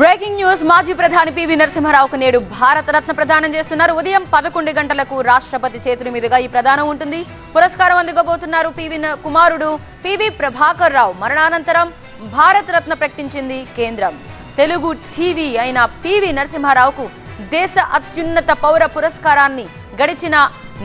Breaking news. మాజీ ప్రధాని PV నరసింహారావుకు నేడు భారతరత్న ప్రదానం చేస్తున్నారు. ఉదయం పదకొండు గంటలకు రాష్ట్రపతి చేతుల మీదుగా ఈ ప్రదానం ఉంటుంది. పురస్కారం అందుకోబోతున్నారు పివి కుమారుడు పివి ప్రభాకర్ రావు. మరణానంతరం భారతరత్న ప్రకటించింది కేంద్రం. తెలుగు టీవీ అయిన పివి నరసింహారావుకు దేశ అత్యున్నత పౌర పురస్కారాన్ని గడిచిన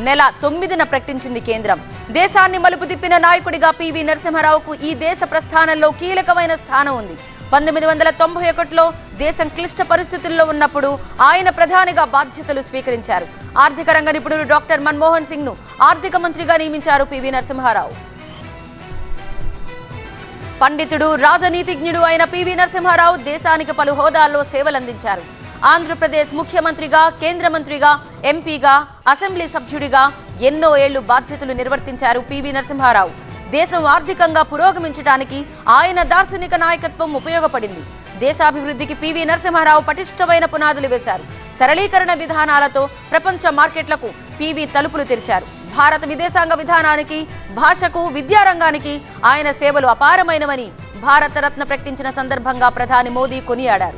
నెల తొమ్మిదిన ప్రకటించింది కేంద్రం. దేశాన్ని మలుపు తిప్పిన నాయకుడిగా పివి నరసింహారావుకు ఈ దేశ ప్రస్థానంలో కీలకమైన స్థానం ఉంది. పంతొమ్మిది వందల తొంభై ఒకటిలో దేశం క్లిష్ట పరిస్థితుల్లో ఉన్నప్పుడు ఆయన ప్రధానిగా బాధ్యతలు స్వీకరించారు. ఆర్థిక రంగ నిపుణుడు డాక్టర్ మన్మోహన్ సింగ్ను ఆర్థిక మంత్రిగా నియమించారు పివి నరసింహారావు. పండితుడు రాజనీతిజ్ఞుడు అయిన పివి నరసింహారావు దేశానికి పలు హోదాల్లో సేవలందించారు. ఆంధ్రప్రదేశ్ ముఖ్యమంత్రిగా కేంద్ర మంత్రిగా ఎంపీగా అసెంబ్లీ సభ్యుడిగా ఎన్నో ఏళ్ళు బాధ్యతలు నిర్వర్తించారు పివి నరసింహారావు. దేశం ఆర్థికంగా పురోగమించడానికి ఆయన దార్శనిక నాయకత్వం ఉపయోగపడింది. దేశాభివృద్ధికి పివి నరసింహారావు పటిష్టమైన పునాదులు వేశారు. సరళీకరణ విధానాలతో ప్రపంచ మార్కెట్లకు పివి తలుపులు తెరిచారు. భారత విదేశాంగ విధానానికి భాషకు విద్యారంగానికి ఆయన సేవలు అపారమైనవని భారతరత్న ప్రకటించిన సందర్భంగా ప్రధాని మోదీ కొనియాడారు.